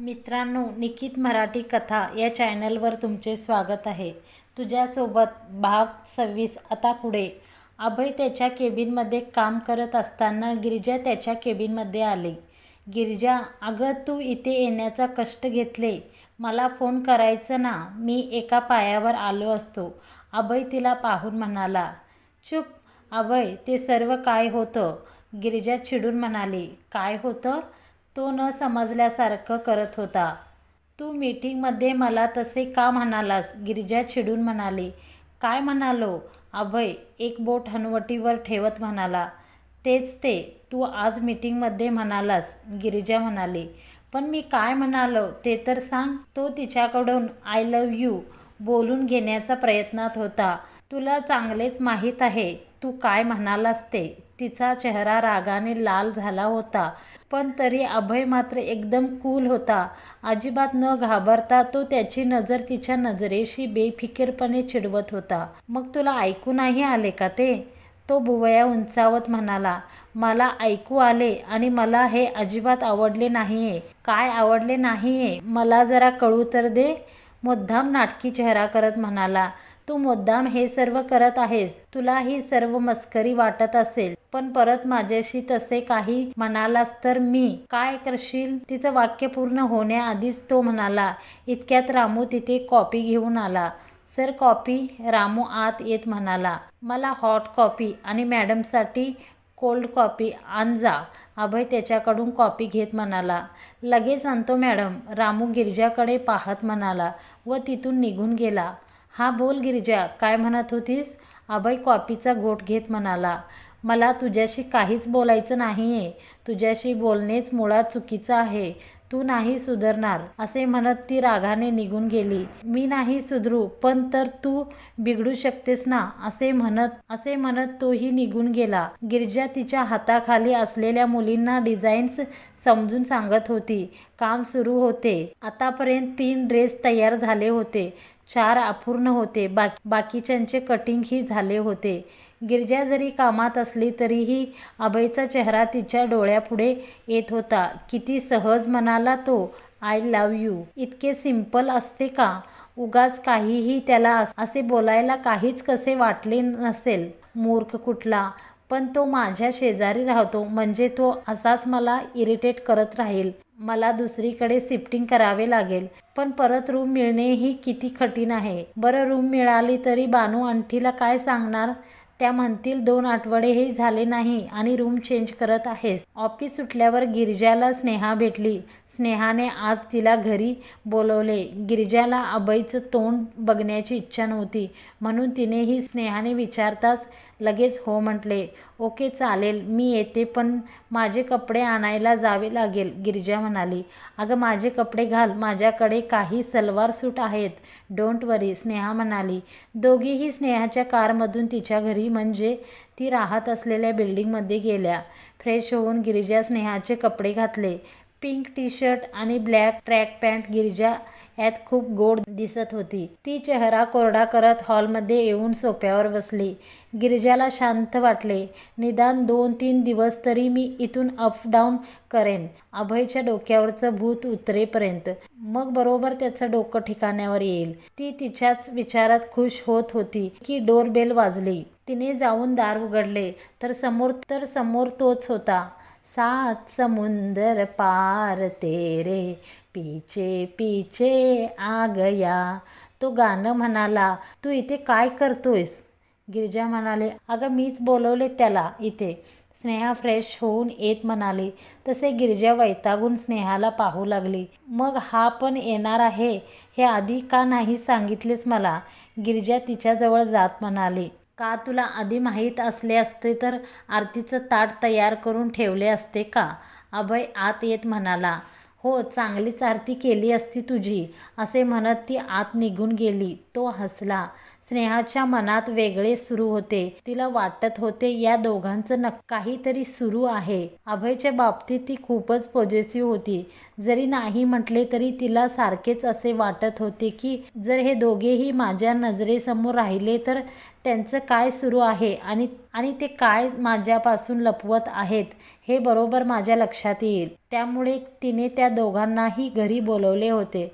मित्रांनो निकित मराठी कथा या चॅनलवर तुमचे स्वागत आहे. तुझ्यासोबत भाग सव्वीस आता पुढे. अभय त्याच्या केबिनमध्ये काम करत असताना गिरिजा त्याच्या केबिनमध्ये आली. गिरिजा अगं तू इथे येण्याचा कष्ट घेतले. मला फोन करायचं ना. मी एका पायावर आलो असतो. अभय तिला पाहून म्हणाला चुप. अभय ते सर्व काय होतं? गिरिजा चिडून म्हणाली काय होतं? तो न समजल्यासारखं करत होता. तू मीटिंगमध्ये मला तसे का म्हणालास गिरिजा चिडून म्हणाली. काय म्हणालो? अभय एक बोट हनवटीवर ठेवत म्हणाला. तेच ते तू आज मीटिंगमध्ये म्हणालास गिरिजा म्हणाली. पण मी काय म्हणालो ते तर सांग. तो तिच्याकडून आय लव्ह यू बोलून घेण्याचा प्रयत्नात होता. तुला चांगलेच माहीत आहे. तू काय म्हणालास ते? तिचा चेहरा रागाने लाल झाला होता पण तरी अभय मात्र एकदम कूल होता. अजिबात न घाबरता तो त्याची नजर तिच्या नजरेशी बेफिकीरपणे चिडवत होता. मग तुला ऐकू नाही आले का ते? तो बुवया उंचावत म्हणाला मला ऐकू आले आणि मला हे अजिबात आवडले नाहीये. काय आवडले नाहीये? मला जरा कळू तर दे मुद्दाम नाटकी चेहरा करत म्हणाला. तू मुद्दाम हे सर्व करत आहेस. तुला ही सर्व मस्करी वाटत असेल. पण परत माझ्याशी तसे काही म्हणालास तर मी काय करशील? तिचं वाक्य पूर्ण होण्याआधीच तो म्हणाला इतक्यात रामू तिथे कॉपी घेऊन आला. Sir copy? रामू आत येत म्हणाला मला हॉट कॉपी आणि मॅडमसाठी कोल्ड कॉपी आण जा अभय त्याच्याकडून कॉपी घेत म्हणाला लगेच आणतो मॅडम. रामू गिरजाकडे पाहत म्हणाला व तिथून निघून गेला. हा बोल गिरिजा काय म्हणत होतीस? अभय कॉपीचा घोट घेत म्हणाला मला तुझ्याशी काहीच बोलायचं नाही आहे तुझ्याशी बोलणेच मुळात चुकीचं आहे. तू नाही सुधरणार असे म्हणत ती रागाने निघून गेली. मी नाही सुधरू पण तर तू बिघडू शकतेस ना असे म्हणत असे म्हणत तोही निघून गेला. गिरजा तिच्या हाताखाली असलेल्या मुलींना डिझाईन्स समजून सांगत होती. काम सुरू होते. आतापर्यंत तीन ड्रेस तयार झाले होते. चार अपूर्ण होते. बाकी बाकीच्यांचे कटिंगही झाले होते. गिरजा जरी कामात असली तरीही अभयचा चेहरा तिच्या डोळ्यापुढे येत होता. किती सहज म्हणाला तो आय लव यू इतके सिंपल असते का? उगाच काहीही त्याला असे बोलायला काहीच कसे वाटले नसेल. मूर्ख कुठला? पण तो माझ्या शेजारी राहतो. म्हणजे तो असाच मला इरिटेट करत राहील. मला दुसरीकडे शिफ्टिंग करावे लागेल. पण परत रूम मिळणे ही किती कठीण आहे? बरं रूम मिळाली तरी बानू अंठीला काय सांगणार? त्या म्हणतील दोन आठवडेही झाले नाही आणि रूम चेंज करत आहेस. ऑफिस सुटल्यावर गिरिजाला स्नेहा भेटली. स्नेहाने आज तिला घरी बोलवले. गिरिजाला अभयचं तोंड बघण्याची इच्छा नव्हती. म्हणून तिनेही स्नेहाने विचारताच लगेच हो म्हटले. ओके चालेल. मी येते पण माझे कपडे आणायला जावे लागेल गिरिजा म्हणाली. अगं माझे कपडे घाल. माझ्याकडे काही सलवार सूट आहेत. डोंट वरी स्नेहा म्हणाली. दोघीही स्नेहाच्या कारमधून तिच्या घरी म्हणजे ती राहत असलेल्या बिल्डिंगमध्ये गेल्या. फ्रेश होऊन गिरिजा स्नेहाचे कपडे घातले. पिंक टी शर्ट आणि ब्लॅक ट्रॅक पॅन्ट गिरजा यात खूप गोड दिसत होती. ती चेहरा कोरडा करत हॉलमध्ये येऊन सोप्यावर बसली. गिरजाला शांत वाटले. निदान दोन तीन दिवस तरी मी इथून अप डाऊन करेन. अभयच्या डोक्यावरचं भूत उतरेपर्यंत. मग बरोबर त्याचं डोकं ठिकाण्यावर येईल. ती तिच्याच विचारात खुश होत होती की डोरबेल वाजली. तिने जाऊन दार उघडले. तर समोर तर समोर तोच होता. सात समुंदर पार तेरे पीछे पीछे आ गया. तो गाणं म्हणाला तू इथे काय करतोयस? गिरिजा म्हणाले अगं मीच बोलवले त्याला इथे. स्नेहा फ्रेश होऊन येत म्हणाली. तसे गिरिजा वैतागून स्नेहाला पाहू लागली. मग हा पण येणार आहे? हे आधी का नाही सांगितलेच मला? गिरिजा तिच्याजवळ जात म्हणाली. का तुला आधी माहीत असले असते तर आरतीचं ताट तयार करून ठेवले असते का? अभय आत येत म्हणाला हो चांगलीच आरती केली असती तुझी असे म्हणत ती आत निघून गेली. तो हसला. स्नेहाच्या मनात वेगळे सुरू होते. तिला वाटत होते या दोघांचं न काहीतरी सुरू आहे. अभयच्या बाबतीत ती खूपच पॉझिटिव्ह होती. जरी नाही म्हटले तरी तिला सारखेच असे वाटत होते की जर हे दोघेही माझ्या नजरेसमोर राहिले तर त्यांचं काय सुरू आहे आणि आणि ते काय माझ्यापासून लपवत आहेत हे बरोबर माझ्या लक्षात येईल. त्यामुळे तिने त्या दोघांनाही घरी बोलवले होते.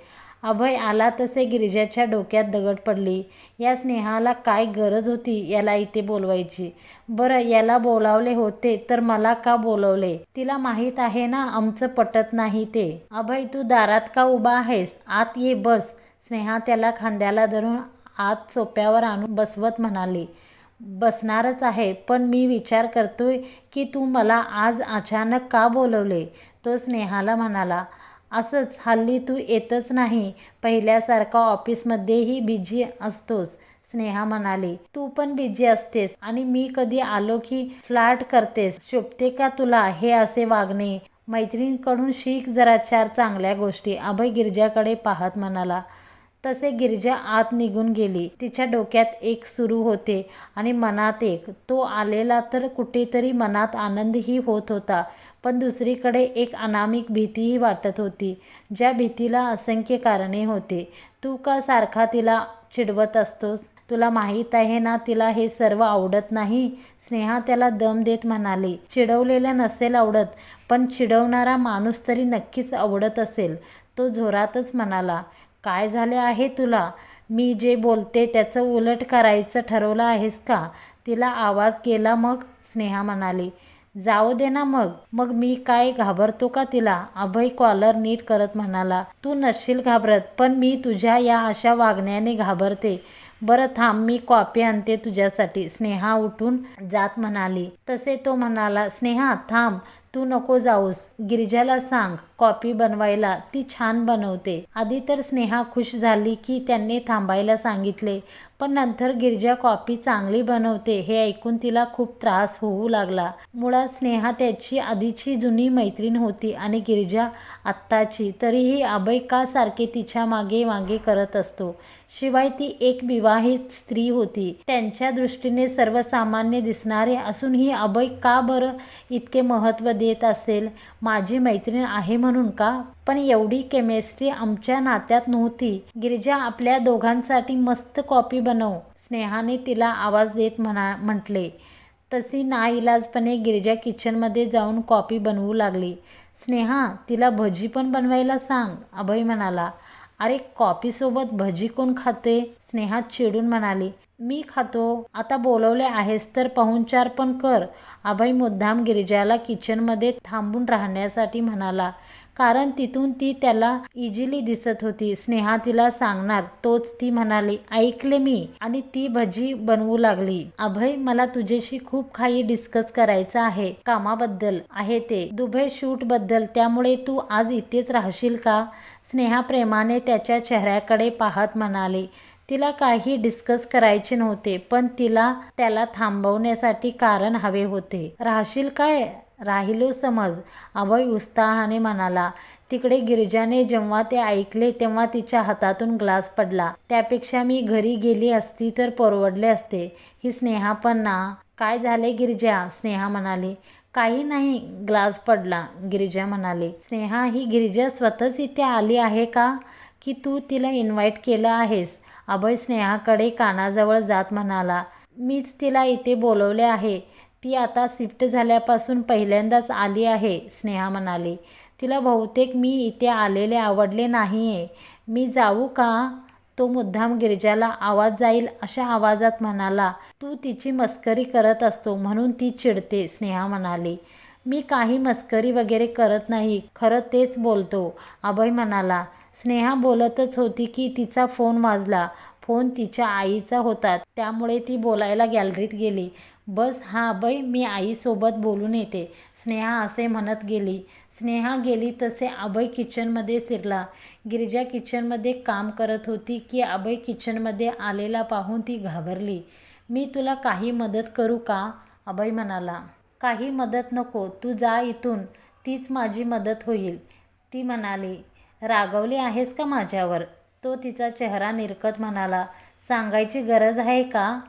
अभय आला तसे गिरिजाच्या डोक्यात दगड पडली. या स्नेहाला काय गरज होती याला इथे बोलवायची? बरं याला बोलावले होते तर मला का बोलवले? तिला माहीत आहे ना आमचं पटत नाही ते. अभय तू दारात का उभा आहेस? आत ये बस. स्नेहा त्याला खांद्याला धरून आत सोप्यावर आणून बसवत म्हणाली. बसणारच आहे पण मी विचार करतोय की तू मला आज अचानक का बोलवले? तो स्नेहाला म्हणाला. असंच हल्ली तू येतच नाही. पहिल्यासारखा ऑफिसमध्येही बिझी असतोस स्नेहा म्हणाली. तू पण बिझी असतेस आणि मी कधी आलो की फ्लॅट करतेस शोभते का तुला हे असे वागणे? मैत्रिणीकडून शिक जरा चार चांगल्या गोष्टी अभय गिरजाकडे पाहत म्हणाला. तसे गिरिजा आत निघून गेली. तिच्या डोक्यात एक सुरू होते आणि मनात एक. तो आलेला तर कुठेतरी मनात आनंदही होत होता पण दुसरीकडे एक अनामिक भीतीही वाटत होती ज्या भीतीला असंख्य कारणे होते. तू का सारखा तिला चिडवत असतोस? तुला माहीत आहे ना तिला हे सर्व आवडत नाही? स्नेहा त्याला दम देत म्हणाली चिडवलेल्या नसेल आवडत पण चिडवणारा माणूस तरी नक्कीच आवडत असेल तो जोरातच म्हणाला. काय झाले आहे तुला? मी जे बोलते त्याचं उलट करायचं ठरवलं आहेस का? तिला आवाज केला मग स्नेहा म्हणाली जाऊ दे ना मग. मग मी काय घाबरतो का तिला? अभय कॉलर नीट करत म्हणाला तू नसशील घाबरत पण मी तुझ्या या अशा वागण्याने घाबरते. बरं थांब मी कॉपी आणते तुझ्यासाठी. स्नेहा उठून जात म्हणाली. तसे तो म्हणाला स्नेहा थांब. तू नको जाऊस. गिरिजाला सांग कॉपी बनवायला ती छान बनवते. आधी तर स्नेहा खुश झाली की त्यांनी थांबायला सांगितले पण नंतर गिरजा कॉपी चांगली बनवते हे ऐकून तिला खूप त्रास होऊ लागला. मुळात स्नेहा त्याची आधीची जुनी मैत्रीण होती आणि गिरिजा आत्ताची. तरीही अभय का सारखे तिच्यामागे मागे करत असतो? शिवाय ती एक विवाहित स्त्री होती. त्यांच्या दृष्टीने सर्वसामान्य दिसणारे असूनही अभय का बरं इतके महत्त्व देत असेल माझी मैत्रीण आहे म्हणून का? पण एवढी केमिस्ट्री आमच्या नात्यात नव्हती. गिरिजा आपल्या दोघांसाठी मस्त कॉपी बनव. स्नेहाने तिला आवाज देत म्हणा म्हटले तशी नाईलाजपणे गिरिजा किचनमध्ये जाऊन कॉपी बनवू लागली. स्नेहा तिला भजी पण बनवायला सांग अभय म्हणाला. अरे कॉफीसोबत भजी कोण खाते? स्नेहा चिडून म्हणाली. मी खातो. आता बोलवले आहेस तर पाहुणचार पण कर. अभय मुद्दाम गिरिजाला किचनमध्ये थांबून राहण्यासाठी म्हणाला. कारण तिथून ती त्याला इझिली दिसत होती. स्नेहा तिला सांगणार. तोच ती म्हणाली ऐकले मी. आणि ती भजी बनवू लागली. अभय मला तुझ्याशी खूप काही डिस्कस करायचं आहे. कामाबद्दल आहे ते. दुबई शूटबद्दल. त्यामुळे तू आज इथेच राहशील का? स्नेहा प्रेमाने त्याच्या चेहऱ्याकडे पाहत म्हणाली. तिला काही डिस्कस करायचे नव्हते पण तिला त्याला थांबवण्यासाठी कारण हवे होते. राहशील काय? राहिलो समज. अभय उत्साहाने म्हणाला तिकडे गिरिजाने जेव्हा ते ऐकले तेव्हा तिच्या हातातून ग्लास पडला. त्यापेक्षा मी घरी गेली असती तर परवडले असते ही स्नेहा पण ना. काय झाले गिरिजा स्नेहा म्हणाली. काही नाही. ग्लास पडला गिरिजा म्हणाली. स्नेहा ही गिरिजा स्वतःच इथे आली आहे का? की तू तिला इन्व्हाइट केलं आहेस अभय स्नेहाकडे कानाजवळ जात म्हणाला. मीच तिला इथे बोलवले आहे. ती आता शिफ्ट झाल्यापासून पहिल्यांदाच आली आहे स्नेहा म्हणाली. तिला बहुतेक मी इथे आलेले आवडले नाही आहे मी जाऊ का? तो मुद्दाम गिरजाला आवाज जाईल अशा आवाजात म्हणाला. तू तिची मस्करी करत असतो म्हणून ती चिडते स्नेहा म्हणाली. मी काही मस्करी वगैरे करत नाही खरं तेच बोलतो अभय म्हणाला. स्नेहा बोलतच होती की तिचा फोन वाजला. फोन तिच्या आईचा होता त्यामुळे ती बोलायला गॅलरीत गेली. बस हा अभय मी आईसोबत बोलून येते. स्नेहा असे म्हणत गेली. स्नेहा गेली तसे अभय किचनमध्ये शिरला. गिरिजा किचनमध्ये काम करत होती की अभय किचनमध्ये आलेला पाहून ती घाबरली. मी तुला काही मदत करू का? अभय म्हणाला. काही मदत नको. तू जा इथून. तीच माझी मदत होईल. ती म्हणाली. रागवली आहेस का माझ्यावर? तो तिचा चेहरा निरकत म्हणाला. सांगायची गरज आहे का?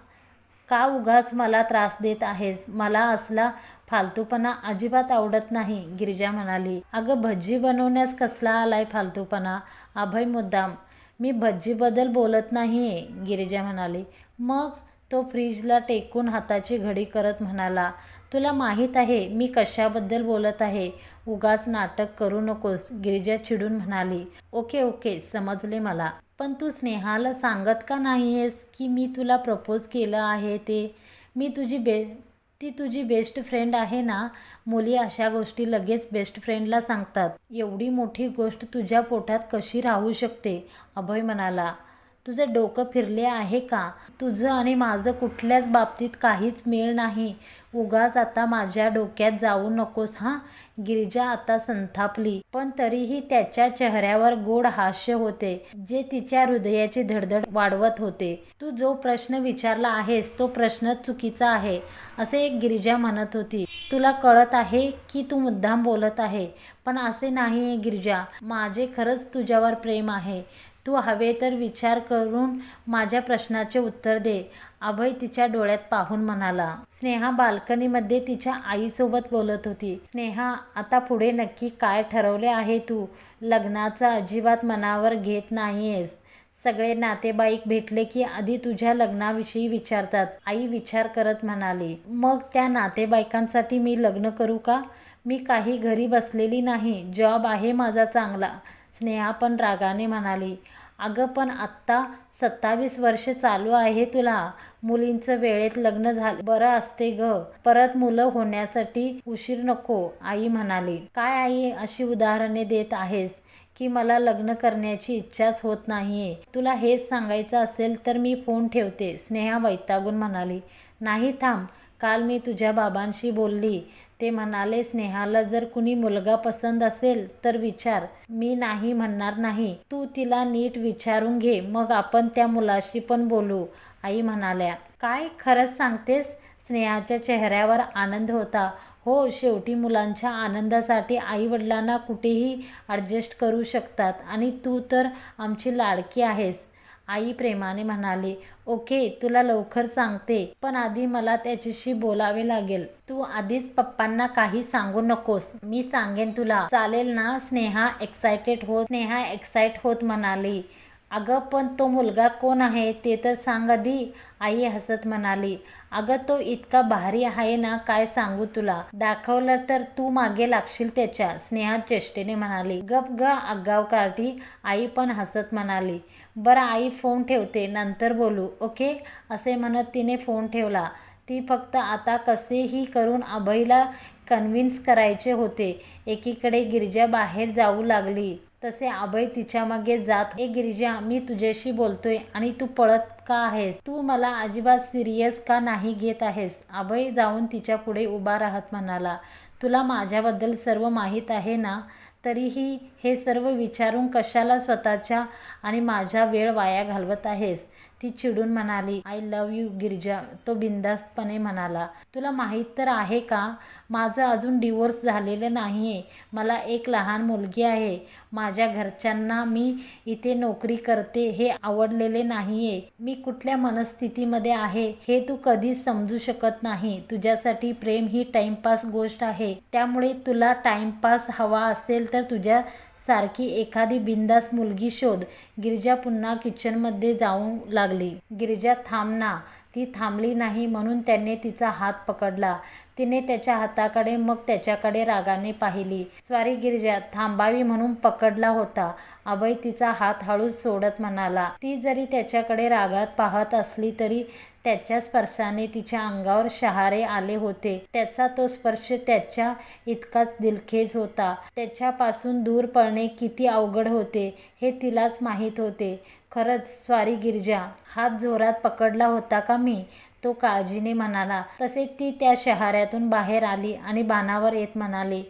का उगाच मला त्रास देत आहेस? मला असला फालतूपणा अजिबात आवडत नाही गिरिजा म्हणाली. अगं भज्जी बनवण्यास कसला आलाय फालतूपणा? अभय मुद्दाम मी भज्जीबद्दल बोलत नाही आहे गिरिजा म्हणाली. मग? तो फ्रीजला टेकून हाताची घडी करत म्हणाला तुला माहीत आहे मी कशाबद्दल बोलत आहे? उगाच नाटक करू नकोस गिरिजा चिडून म्हणाली. ओके ओके समजले मला. पण तू स्नेहाला सांगत का नाही आहेस की मी तुला प्रपोज केलं आहे ते? मी तुझी बे ती तुझी बेस्ट फ्रेंड आहे ना? मुली अशा गोष्टी लगेच बेस्ट फ्रेंडला सांगतात. एवढी मोठी गोष्ट तुझ्या पोटात कशी राहू शकते? अभय म्हणाला. तुझं डोकं फिरले आहे का? तुझं आणि माझं कुठल्याच बाबतीत काहीच मेळ नाही. उगाच आता माझ्या डोक्यात जाऊ नकोस हां? गिरिजा आता संतापली पण तरीही त्याच्या चेहऱ्यावर गोड हास्य होते जे तिच्या हृदयाची धडधड वाढवत होते. तू जो प्रश्न विचारला आहेस तो प्रश्न चुकीचा आहे असे एक गिरिजा म्हणत होती. तुला कळत आहे की तू मुद्दाम बोलत आहे. पण असे नाही गिरिजा माझे खरंच तुझ्यावर प्रेम आहे. तू हवे तर विचार करून माझ्या प्रश्नाचे उत्तर दे. अभय तिच्या डोळ्यात पाहून म्हणाला स्नेहा बाल्कनीमध्ये तिच्या आईसोबत बोलत होती. स्नेहा आता पुढे नक्की काय ठरवले आहे तू? लग्नाचा अजिबात मनावर घेत नाहीयेस. सगळे नातेवाईक भेटले की आधी तुझ्या लग्नाविषयी विचारतात. आई विचार करत म्हणाली मग त्या नातेवाईकांसाठी मी लग्न करू का? मी काही घरी बसलेली नाही. जॉब आहे माझा चांगला. स्नेहा पण रागाने म्हणाली अगं पण आत्ता सत्तावीस वर्ष चालू आहे तुला. मुलींचं वेळेत लग्न झालं. बरं असते ग. परत मुलं होण्यासाठी उशीर नको आई म्हणाली. काय आई अशी उदाहरणे देत आहेस की मला लग्न करण्याची इच्छाच होत नाहीये? तुला हेच सांगायचं असेल तर मी फोन ठेवते स्नेहा वैतागून म्हणाली. नाही थांब. काल मी तुझ्या बाबांशी बोलली. ते म्हणाले स्नेहाला जर कुणी मुलगा पसंत असेल तर विचार. मी नाही म्हणणार नाही. तू तिला नीट विचारून घे. मग आपण त्या मुलाशी पण बोलू आई म्हणाल्या. काय खरंच सांगतेस स्नेहाच्या चेहऱ्यावर आनंद होता. हो शेवटी मुलांच्या आनंदासाठी आईवडिलांना कुठेही ॲडजस्ट करू शकतात. आणि तू तर आमची लाडकी आहेस. आई प्रेमाने म्हणाली ओके तुला लवकर सांगते पण आधी मला त्याच्याशी बोलावे लागेल. तू आधीच पप्पांना काही सांगू नकोस. मी सांगेन तुला. चालेल ना स्नेहा एक्सायटेड होत स्नेहा एक्साइट होत म्हणाली. अगं पण तो मुलगा कोण आहे ते तर सांग आधी. आई हसत म्हणाली अगं तो इतका भारी आहे ना काय सांगू तुला? दाखवलं तर तू मागे लागशील त्याच्या स्नेहा चेष्टेने म्हणाली. गप ग आगाव कार्टी आई पण हसत म्हणाली बरं आई फोन ठेवते नंतर बोलू ओके? असे म्हणत तिने फोन ठेवला. ती फक्त आता कसेही करून अभयला कन्व्हिन्स करायचे होते. एकीकडे गिरिजा बाहेर जाऊ लागली. तसे अभय तिच्यामागे जात ए गिरिजा मी तुझ्याशी बोलतोय आणि तू पळत का आहेस? तू मला अजिबात सिरियस का नाही घेत आहेस? अभय जाऊन तिच्या पुढे उभा राहत म्हणाला. तुला माझ्याबद्दल सर्व माहीत आहे ना? तरीही हे सर्व विचारून कशाला स्वतःच्या आणि माझा वेळ वाया घालवत आहेस? ती चिडून म्हणाली आय लव यू गिरिजा. तो बिंदास्तपणे म्हणाला तुला माहीत तर आहे का माझं अजून डिवोर्स झालेलं नाही आहे मला एक लहान मुलगी आहे. माझ्या घरच्यांना मी इथे नोकरी करते हे आवडलेले नाही आहे मी कुठल्या मनस्थितीमध्ये आहे हे तू कधीच समजू शकत नाही. तुझ्यासाठी प्रेम ही टाइमपास गोष्ट आहे. त्यामुळे तुला टाइमपास हवा असेल तर तुझ्या सारखी एखादी बिंदास मुलगी शोध. गिरिजा पुन्हा किचनमध्ये जाऊ लागली. गिरिजा थांब ना. ती थांबली नाही म्हणून त्याने तिचा हात पकडला. तिने त्याच्या हाताकडे मग त्याच्याकडे रागाने पाहिली. स्वारी गिरिजा थांबावी म्हणून पकडला होता. अभय तिचा हात हळूच सोडत म्हणाला. ती जरी त्याच्याकडे रागात पाहत असली तरी त्याच्या स्पर्शाने तिच्या अंगावर शहारे आले होते. त्याचा तो स्पर्श त्याच्या इतकाच दिलखेज होता. त्याच्यापासून दूर पळणे किती अवघड होते हे तिलाच माहीत होते. खरंच स्वारी गिरिजा हात जोरात पकडला होता का मी? तो काळजीने म्हणाला. तसे ती त्या शहाऱ्यातून बाहेर आली आणि बाणावर येत म्हणाली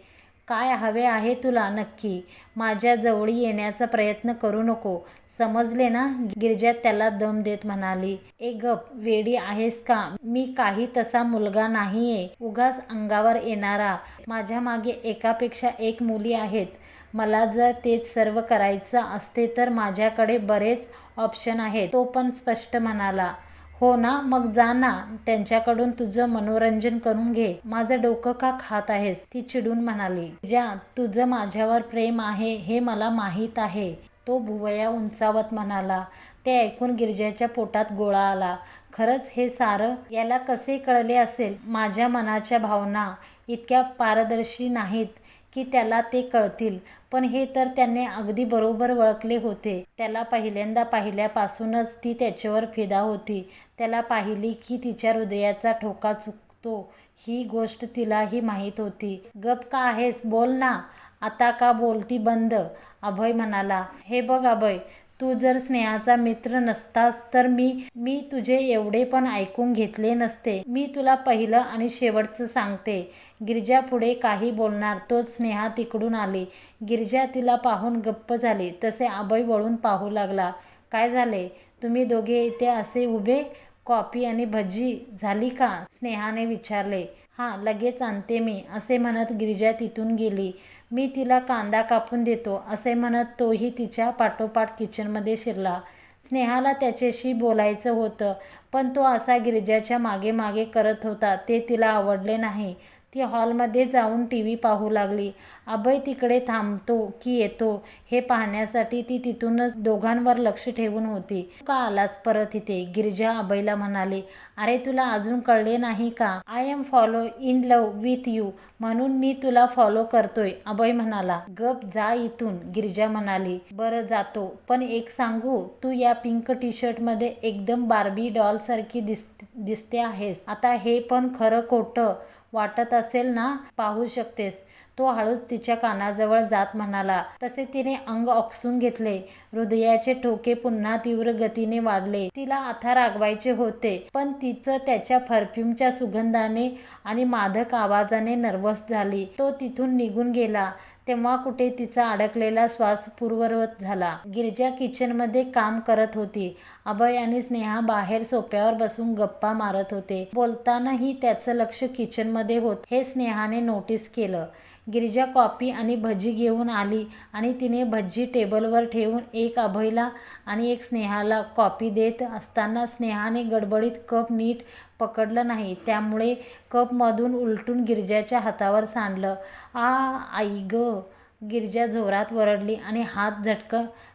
काय हवे आहे तुला नक्की? माझ्या जवळी येण्याचा प्रयत्न करू नको. समजले ना? गिरजा त्याला दम देत म्हणाली ए गप वेडी आहेस का? मी काही तसा मुलगा नाहीये. उगाच अंगावर येणारा. माझ्या मागे एकापेक्षा एक मुली आहेत. मला जर तेच सर्व करायचं असते तर माझ्याकडे बरेच ऑप्शन आहेत. तो पण स्पष्ट म्हणाला हो ना मग जा ना. त्यांच्याकडून तुझं मनोरंजन करून घे. माझं डोकं का खात आहेस? ती चिडून म्हणाली ज्या तुझं माझ्यावर प्रेम आहे हे मला माहीत आहे. तो भुवया उंचावत म्हणाला ते ऐकून गिरजाच्या पोटात गोळा आला. खरंच हे सारं याला कसे कळले असेल? माझ्या मनाच्या भावना इतक्या पारदर्शी नाहीत की त्याला ते कळतील. पण हे तर त्याने अगदी बरोबर ओळखले होते. त्याला पहिल्यांदा पाहिल्यापासूनच ती त्याच्यावर फिदा होती. त्याला पाहिली की तिच्या हृदयाचा ठोका चुकतो. ही गोष्ट तिलाही माहीत होती. गप का आहेस? बोल ना. आता का बोलती बंद? अभय म्हणाला हे बघ अभय तू जर स्नेहाचा मित्र नसतास तर मी मी तुझे एवढे पण ऐकून घेतले नसते. मी तुला पहिलं आणि शेवटचं सांगते. गिरिजा पुढे काही बोलणार तोच स्नेहा तिकडून आली. गिरिजा तिला पाहून गप्प झाली. तसे अभय वळून पाहू लागला. काय झाले? तुम्ही दोघे इथे असे उभे? कॉफी आणि भजी झाली का? स्नेहाने विचारले. हां लगेच आणते मी असे म्हणत गिरिजा तिथून गेली. मी तिला कांदा कापून देतो असे म्हणत तोही तिच्या पाठोपाठ किचनमध्ये शिरला. स्नेहाला त्याच्याशी बोलायचं होतं पण तो असा गिरिजाच्या मागे मागे करत होता ते तिला आवडले नाही. ती हॉलमध्ये जाऊन टी व्ही पाहू लागली. अभय तिकडे थांबतो की येतो. हे पाहण्यासाठी ती तिथूनच दोघांवर लक्ष ठेवून होती. का आलास परत इथे? गिरिजा अभयला म्हणाली. अरे तुला अजून कळले नाही का? I am follow in love with you म्हणून मी तुला फॉलो करतोय अभय म्हणाला. गप जा इथून गिरिजा म्हणाली. बरं जातो. पण एक सांगू तू या पिंक टी शर्टमध्ये एकदम बार्बी डॉल सारखी दिस दिसते आहेस. आता हे पण खरं खोटं. वाटत असेल ना पाहू शकतेस. तो हळूच तिच्या कानाजवळ जात म्हणाला. तसे तिने अंग ऑक्सून घेतले. हृदयाचे ठोके पुन्हा तीव्र गतीने वाढले. तिला आता रागवायचे होते पण तिचं त्याच्या परफ्यूमच्या सुगंधाने आणि मादक आवाजाने नर्वस झाली. तो तिथून निघून गेला. तेव्हा कुठे तिचा अडकलेला श्वास पूर्ववत झाला. गिरजा किचनमध्ये काम करत होती. अभय आणि स्नेहा बाहेर सोप्यावर बसून गप्पा मारत होते. बोलतानाही त्याचं लक्ष किचनमध्ये होत हे स्नेहाने नोटीस केलं. गिरिजा कॉफी आणि भजी घेऊन आली आणि तिने भजी टेबलवर ठेवून एक अभयला आणि एक स्नेहाला कॉफी देत असताना स्नेहाने गडबडीत कप नीट पकडलं नाही. त्यामुळे कपमधून उलटून गिरजाच्या हातावर सांडलं. आ आई ग. गिरजा जोरात वरडली आणि हात झटक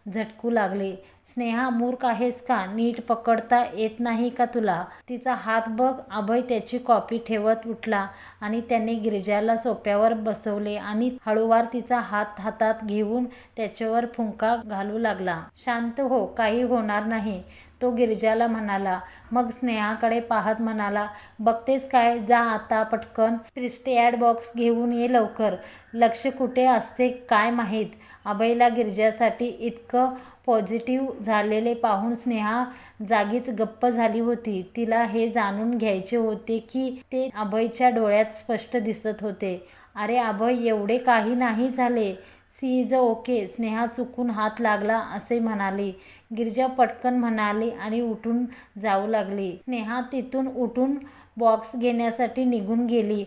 झटकू लागले. स्नेहा मूर्ख आहेस का? नीट पकडता येत नाही का तुला? तिचा हात बघ. अभय त्याची कॉपी ठेवत उठला आणि त्याने गिरिजाला सोप्यावर बसवले आणि हळूवार तिचा हात हातात घेऊन त्याच्यावर फुंका घालू लागला. शांत हो काही होणार नाही. तो गिरिजाला म्हणाला. मग स्नेहाकडे पाहत म्हणाला बघतेस काय? जा आता पटकन. प्रिस्टेॲड बॉक्स घेऊन ये लवकर. लक्ष कुठे असते काय माहीत? अभयला गिरिजासाठी इतकं पॉझिटिव्ह झालेले पाहून स्नेहा जागीच गप्प झाली होती. तिला हे जाणून घ्यायचे होते की ते अभयच्या डोळ्यात स्पष्ट दिसत होते. अरे अभय एवढे काही नाही झाले. सी इज ओके स्नेहा चुकून हात लागला असे म्हणाली. गिरजा पटकन म्हणाली आणि उठून जाऊ लागली. स्नेहा तिथून उठून बॉक्स घेण्यासाठी निघून गेली.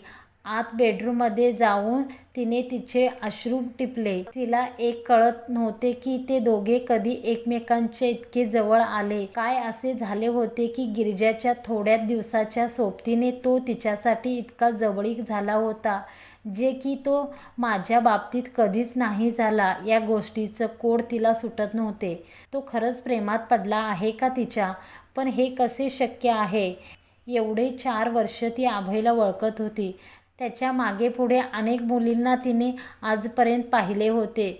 आत बेडरूममध्ये जाऊन तिने तिचे अश्रू टिपले. तिला एक कळत नव्हते की ते दोघे कधी एकमेकांच्या इतके जवळ आले. काय असे झाले होते की गिरिजाच्या थोड्या दिवसाच्या सोबतीने तो तिच्यासाठी इतका जवळीक झाला होता जे की तो माझ्या बाबतीत कधीच नाही झाला. या गोष्टीचं कोड तिला सुटत नव्हते. तो खरंच प्रेमात पडला आहे का तिच्या? पण हे कसे शक्य आहे? एवढे चार वर्ष ती आभयला ओळखत होती. त्याच्यामागे पुढे अनेक मुलींना तिने आजपर्यंत पाहिले होते.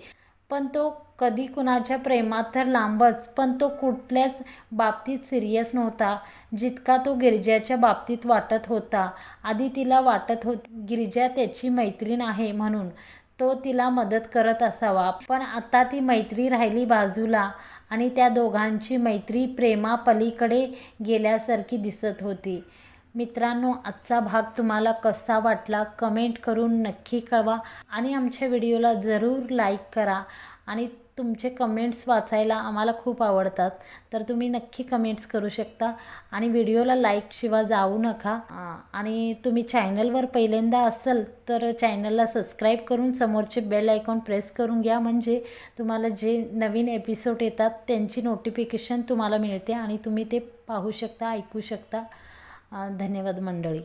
पण तो कधी कुणाच्या प्रेमात तर लांबच पण तो कुठल्याच बाबतीत सिरियस नव्हता जितका तो गिरिजाच्या बाबतीत वाटत होता. आधी तिला वाटत होती गिरिजा त्याची मैत्रीण आहे म्हणून. तो तिला मदत करत असावा पण आता ती मैत्री राहिली बाजूला आणि त्या दोघांची मैत्री प्रेमापलीकडे गेल्यासारखी दिसत होती. मित्रांनो आजचा भाग तुम्हाला कसा वाटला कमेंट करून नक्की कळवा आणि आमच्या व्हिडिओला जरूर लाईक करा आणि तुमचे कमेंट्स वाचायला आम्हाला खूप आवडतात. तर तुम्ही नक्की कमेंट्स करू शकता आणि व्हिडिओला लाईकशिवाय जाऊ नका. आणि तुम्ही चॅनलवर पहिल्यांदा असाल तर चॅनलला सबस्क्राईब करून समोरचे बेल आयकॉन प्रेस करून घ्या. म्हणजे तुम्हाला जे नवीन एपिसोड येतात त्यांची नोटिफिकेशन तुम्हाला मिळते आणि तुम्ही ते पाहू शकता ऐकू शकता. धन्यवाद मंडळी.